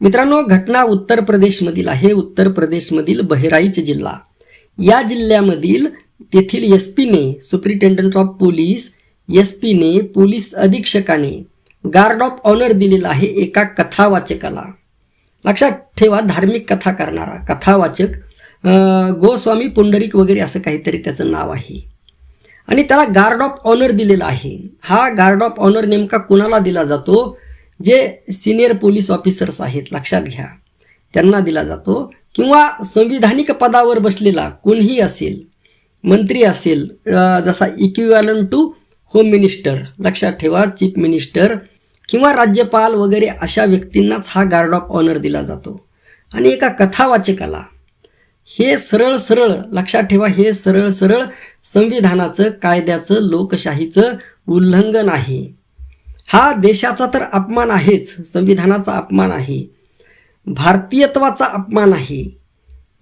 मित्रांनो घटना उत्तर प्रदेशमधील आहे. उत्तर प्रदेशमधील बहराईच जिल्हा. या जिल्ह्यामधील तेथील एस पीने सुप्रिटेंडंट ऑफ पोलीस एस पीने पोलीस अधीक्षकाने गार्ड ऑफ ऑनर दिलेला आहे एका कथावाचकाला. लक्षात ठेवा धार्मिक कथा करणारा कथावाचक अं, गोस्वामी पुंडरिक वगैरे असं काहीतरी त्याचं नाव आहे. आणि त्याला गार्ड ऑफ ऑनर दिलेला आहे. हा गार्ड ऑफ ऑनर नेमका कुणाला दिला जातो? जे सिनियर पोलीस ऑफिसर्स आहेत लक्षात घ्या. त्यांना दिला जातो किंवा संविधानिक पदावर बसलेला कोणीही असेल मंत्री असेल जसा इक्विवॅलन टू होम मिनिस्टर लक्षात ठेवा चीफ मिनिस्टर किंवा राज्यपाल वगैरे अशा व्यक्तींनाच हा गार्ड ऑफ ऑनर दिला जातो. आणि एका कथावाचकाला हे सरळ सरळ लक्षात ठेवा हे सरळ सरळ संविधानाचं कायद्याचं लोकशाहीचं उल्लंघन आहे. हा देशाचा तर अपमान आहेच संविधानाचा अपमान आहे. भारतीयत्वाचा अपमान आहे.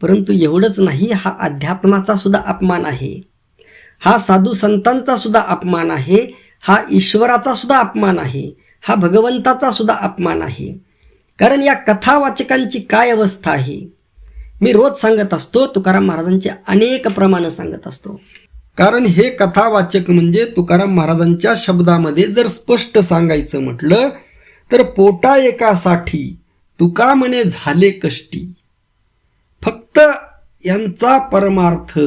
परंतु एवढंच नाही हा अध्यात्माचा सुद्धा अपमान आहे. हा साधू संतांचा सुद्धा अपमान आहे. हा ईश्वराचा सुद्धा अपमान आहे. हा भगवंताचा सुद्धा अपमान आहे. कारण या कथावाचकांची काय अवस्था आहे? मी रोज सांगत असतो तुकाराम महाराजांचे अनेक प्रमाणं सांगत असतो. कारण हे कथावाचक म्हणजे तुकाराम महाराजांच्या शब्दामध्ये जर स्पष्ट सांगायचं म्हटलं तर पोटा एकासाठी तुका म्हणे झाले कष्टी. फक्त यांचा परमार्थ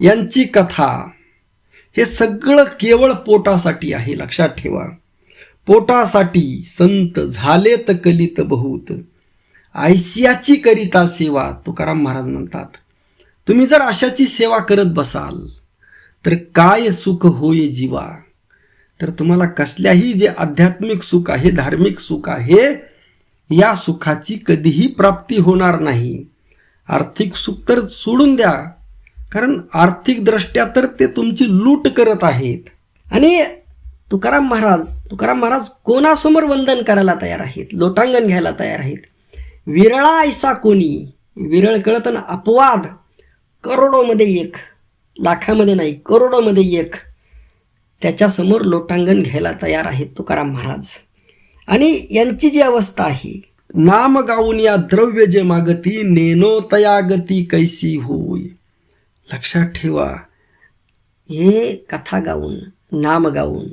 यांची कथा हे सगळं केवळ पोटासाठी आहे लक्षात ठेवा. पोटासाठी संत झालेत कलित बहुत. आयसियाची करिता सेवा तुकाराम महाराज म्हणतात. तुम्ही जर अशाची सेवा करत बसाल तर काय सुख होय जीवा? तर तुम्हाला कसल्याही जे आध्यात्मिक सुख आहे धार्मिक सुख आहे या सुखाची कधीही प्राप्ती होणार नाही. आर्थिक सुख तर सोडून द्या कारण आर्थिक दृष्ट्या तर ते तुमची लूट करत आहेत. आणि तुकाराम महाराज तुकाराम महाराज कोणासमोर वंदन करायला तयार आहेत? लोटांगण घ्यायला तयार आहेत? विरळा ऐसा कोणी? विरळ कळत अपवाद. करोडोमध्ये एक लाखामध्ये नाही करोडोमध्ये एक. त्याच्यासमोर लोटांगण घ्यायला तयार आहेत तुकाराम महाराज. आणि यांची जी अवस्था आहे नाम गाऊन या द्रव्य जे मागती नेनो तयागती कैसी होय लक्षात ठेवा हे कथा गाऊन नाम गाऊन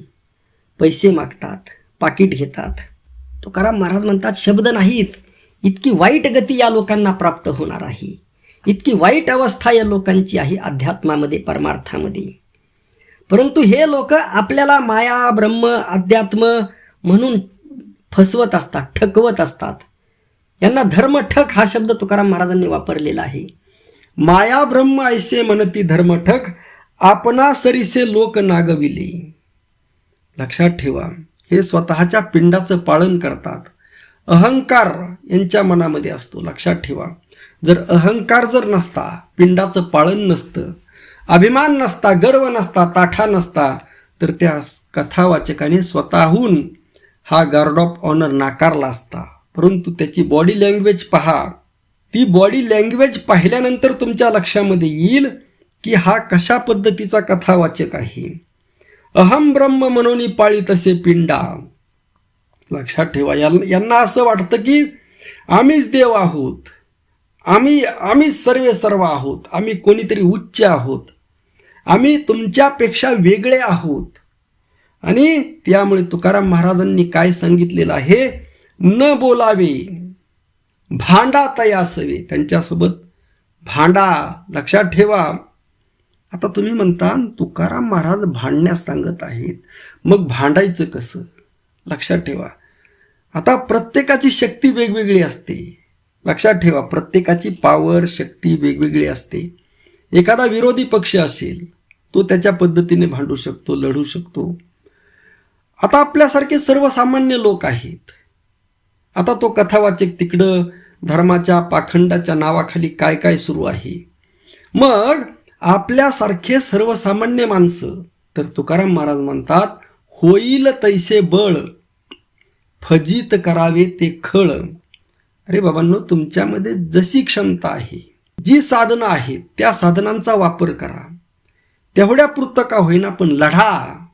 पैसे मागतात पाकिट घेतात. तुकाराम महाराज म्हणतात शब्द नाहीत इतकी वाईट गती या लोकांना प्राप्त होणार आहे. इतकी वाईट अवस्था या लोकांची आहे अध्यात्मामध्ये परमार्थामध्ये. परंतु हे लोक आपल्याला माया ब्रह्म अध्यात्म म्हणून फसवत असतात ठकवत असतात. यांना धर्म ठक हा शब्द तुकाराम महाराजांनी वापरलेला आहे. माया ब्रह्म ऐसे म्हणती धर्मठक आपणा सरीसे लोक नागविले. लक्षात ठेवा हे स्वतःच्या पिंडाचं पालन करतात. अहंकार यांच्या मनामध्ये असतो लक्षात ठेवा. जर अहंकार जर नसता पिंडाचं पाळण नसतं अभिमान नसता गर्व नसता ताठा नसता तर त्या कथावाचकाने स्वतःहून हा गार्ड ऑफ ऑनर नाकारला असता. परंतु त्याची बॉडी लँग्वेज पहा. ती बॉडी लँग्वेज पाहिल्यानंतर तुमच्या लक्षामध्ये येईल की हा कशा पद्धतीचा कथावाचक आहे. अहम ब्रह्म म्हणून पाळी तसे पिंडा. लक्षात ठेवा यांना असं वाटतं की आम्हीच देव आहोत. आम्ही आम्ही सर्वे सर्व आहोत. आम्ही कोणीतरी उच्च आहोत. आम्ही तुमच्यापेक्षा वेगळे आहोत. आणि त्यामुळे तुकाराम महाराजांनी काय सांगितलेलं आहे? न बोलावे. भांडा तयासवे त्यांच्यासोबत भांडा लक्षात ठेवा. आता तुम्ही म्हणता तुकाराम महाराज भांडण्यास सांगत आहेत. मग भांडायचं कसं? लक्षात ठेवा. आता प्रत्येकाची शक्ती वेगवेगळी असते. लक्षात ठेवा प्रत्येकाची पावर शक्ती वेगवेगळी असते. एखादा विरोधी पक्ष असेल तो त्याच्या पद्धतीने भांडू शकतो लढू शकतो. आता आपल्यासारखे सर्वसामान्य लोक आहेत. आता तो कथावाचक तिकडं धर्माच्या पाखंडाच्या नावाखाली काय काय सुरू आहे. मग आपल्यासारखे सर्वसामान्य माणसं तर तुकाराम महाराज म्हणतात होईल तैसे बळ फजित करावे ते खळ. अरे बाबांनो तुमच्यामध्ये जशी क्षमता आहे जी साधनं आहेत त्या साधनांचा वापर करा. तेवढ्या पुरतं का होईना पण लढा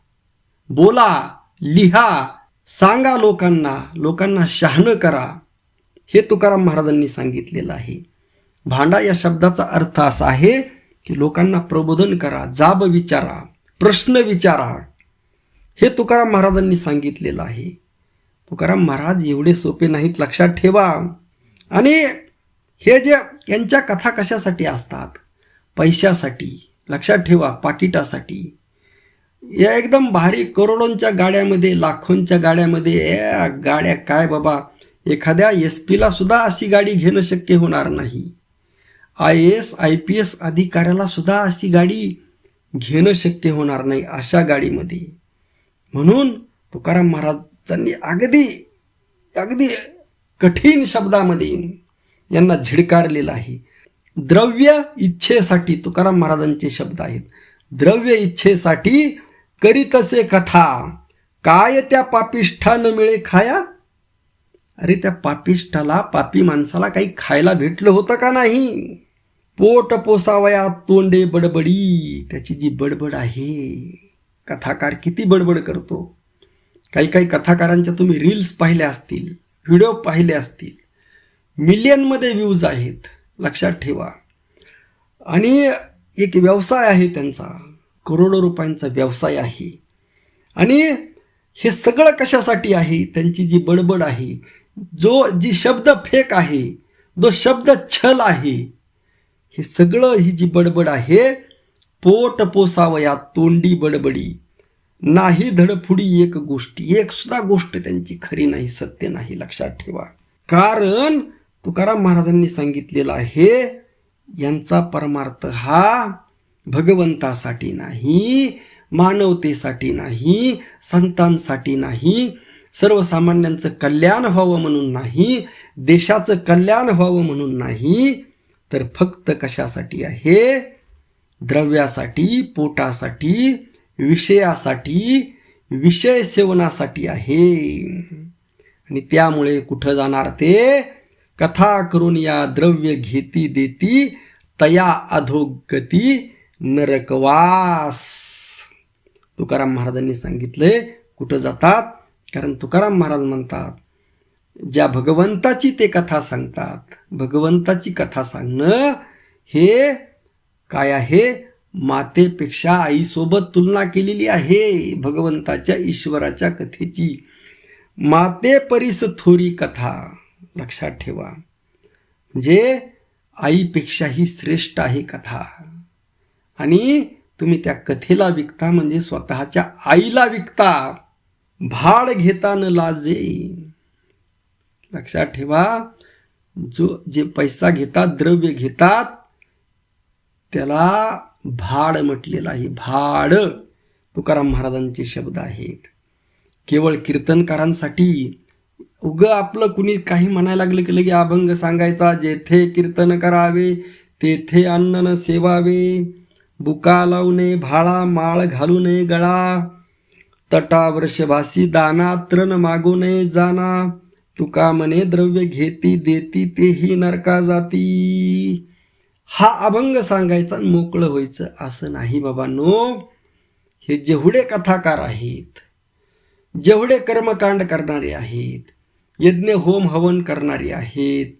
बोला लिहा सांगा लोकांना लोकांना शहाणं करा. हे तुकाराम महाराजांनी सांगितलेलं आहे. भांडा या शब्दाचा अर्थ असा आहे की लोकांना प्रबोधन करा जाब विचारा प्रश्न विचारा. हे तुकाराम महाराजांनी सांगितलेलं आहे. तुकाराम महाराज एवढे सोपे नाहीत लक्षात ठेवा. आणि हे जे यांच्या कथा कशासाठी असतात? पैशासाठी. लक्षात ठेवा पाकिटासाठी. या एकदम भारी करोडोंच्या गाड्यामध्ये लाखोंच्या गाड्यामध्ये ए, गाड्या काय बाबा? एखाद्या एस पीला सुद्धा अशी गाडी घेणं शक्य होणार नाही. I S I P S अधिकाऱ्याला सुद्धा अशी गाडी घेणं शक्य होणार नाही अशा गाडीमध्ये. म्हणून तुकाराम महाराज त्यांनी अगदी अगदी कठीण शब्दामध्ये यांना झिडकारलेलं आहे. द्रव्य इच्छेसाठी तुकाराम महाराजांचे शब्द आहेत. द्रव्य इच्छेसाठी करीतसे कथा. काय त्या पापिष्ठानं मिळे खाया? अरे त्या पापिष्ठाला पापी माणसाला काही खायला भेटलं होतं का नाही? पोट पोसावया तोंडे बडबडी. त्याची जी बडबड आहे कथाकार किती बडबड करतो. काही काही कथाकारांच्या तुम्ही रील्स पाहिल्या असतील व्हिडिओ पाहिले असतील. मिलियनमध्ये व्ह्यूज आहेत. लक्षात ठेवा. आणि एक व्यवसाय आहे त्यांचा. करोडो रुपयांचा व्यवसाय आहे. आणि हे सगळं कशासाठी आहे? त्यांची जी बडबड आहे जो जी शब्द फेक आहे जो शब्द छल आहे हे सगळं ही जी बडबड आहे पोट पोसावया तोंडी बडबडी. नाही धडफुडी एक गोष्ट एक सुद्धा गोष्ट त्यांची खरी नाही सत्य नाही लक्षात ठेवा. कारण तुकाराम महाराजांनी सांगितलेलं आहे यांचा परमार्थ हा भगवंतासाठी नाही मानवतेसाठी नाही संतांसाठी नाही सर्वसामान्यांचं कल्याण व्हावं म्हणून नाही देशाचं कल्याण व्हावं म्हणून नाही तर फक्त कशासाठी आहे? द्रव्यासाठी पोटासाठी विषयासाठी विषय सेवनासाठी आहे. आणि त्यामुळे कुठं जाणार ते? कथा करून या द्रव्य घेती देती तया अधोगती नरकवास तुकाराम महाराजांनी सांगितले कुठं जातात? कारण तुकाराम महाराज म्हणतात ज्या भगवंताची ते कथा सांगतात भगवंताची कथा सांगणं हे काय आहे? मातेपेक्षा आईसोबत तुलना केलेली आहे भगवंताच्या ईश्वराच्या कथेची. माते परीस थोरी कथा. लक्षात ठेवा. म्हणजे आईपेक्षाही श्रेष्ठ आहे कथा. आणि तुम्ही त्या कथेला विकता म्हणजे स्वतःच्या आईला विकता. भाड घेता न लाजे. लक्षात ठेवा. जो जे पैसा घेतात द्रव्य घेतात त्याला भाड म्हटलेलं आहे. भाड. तुकाराम महाराजांचे शब्द आहेत. केवळ कीर्तनकारांसाठी. उग आपलं कुणी काही म्हणायला लागलं की लगे अभंग सांगायचा जेथे कीर्तन करावे तेथे अन्न न सेवावे. बुका लावणे भाळा माळ घालू नये गळा. तटा वृषभासी दाना तृण मागू नये जाना. तुका म्हणे द्रव्य घेती देती तेही नरका जाती. हा अभंग सांगायचा मोकळं व्हायचं असं नाही बाबांनो. हे जेवढे कथाकार आहेत जेवढे कर्मकांड करणारे आहेत यज्ञ होम हवन करणारे आहेत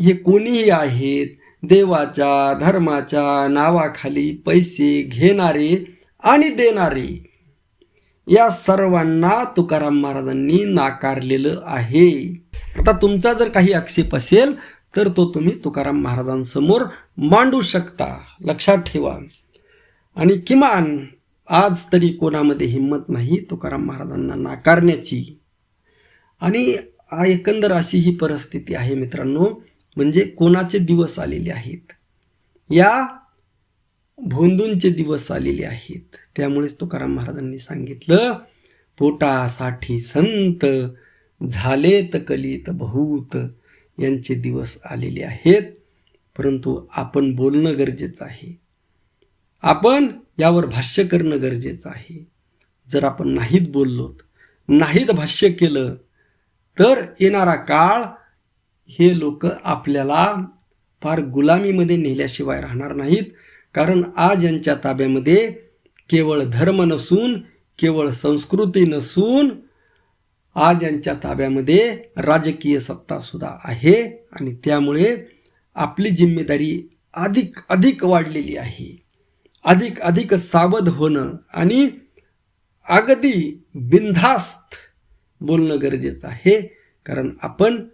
हे कोणीही आहेत देवाच्या धर्माच्या नावाखाली पैसे घेणारे आणि देणारे या सर्वांना तुकाराम महाराजांनी नाकारलेलं आहे. आता तुमचा जर काही आक्षेप असेल तर तो तुम्ही तुकाराम महाराजांसमोर. मांडू शकता. लक्षात ठेवा. आणि किमान आज तरी कोणामध्ये हिंमत नाही तुकाराम महाराजांना नाकारण्याची. आणि एकंदर अशी ही परिस्थिती आहे मित्रांनो म्हणजे कोणाचे दिवस आलेले आहेत? या भोंदूंचे दिवस आलेले आहेत. त्यामुळेच तुकाराम महाराजांनी सांगितलं पोटासाठी संत झालेत कलित बहुत. यांचे दिवस आलेले आहेत. परंतु आपण बोलणं गरजेचं आहे. आपण यावर भाष्य करणं गरजेचं आहे. जर आपण नाहीत बोललोत नाहीत भाष्य केलं तर येणारा काळ हे लोक आपल्याला फार गुलामीमध्ये नेल्याशिवाय राहणार नाहीत. कारण आज यांच्या ताब्यामध्ये केवळ धर्म नसून केवळ संस्कृती नसून आज यांच्या ताब्यामध्ये राजकीय सत्तासुद्धा आहे आणि त्यामुळे आपली जिम्मेदारी अधिक अधिक वाढलेली आहे. अधिक अधिक सावध होणं आणि अगदी बिनधास्त बोलणं गरजेचं आहे कारण आपण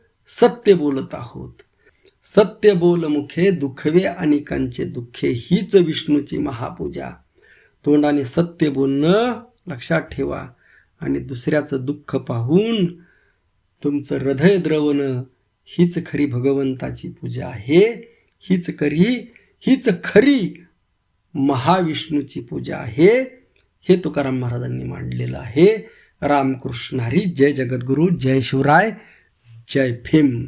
सत्य बोलत आहोत. सत्य बोल मुखे दुखवे अनेकांचे दुःखे हीच विष्णूची महापूजा. तोंडाने सत्य बोलणं लक्षात ठेवा. आणि दुसऱ्याचं दुःख पाहून तुमचं हृदय द्रवणं हीच खरी भगवंताची पूजा आहे. हीच खरी हीच खरी महाविष्णूची पूजा आहे. हे तुकाराम महाराजांनी मांडलेलं आहे. रामकृष्ण हरी जय जगद्गुरू जय शिवराय जय भीम.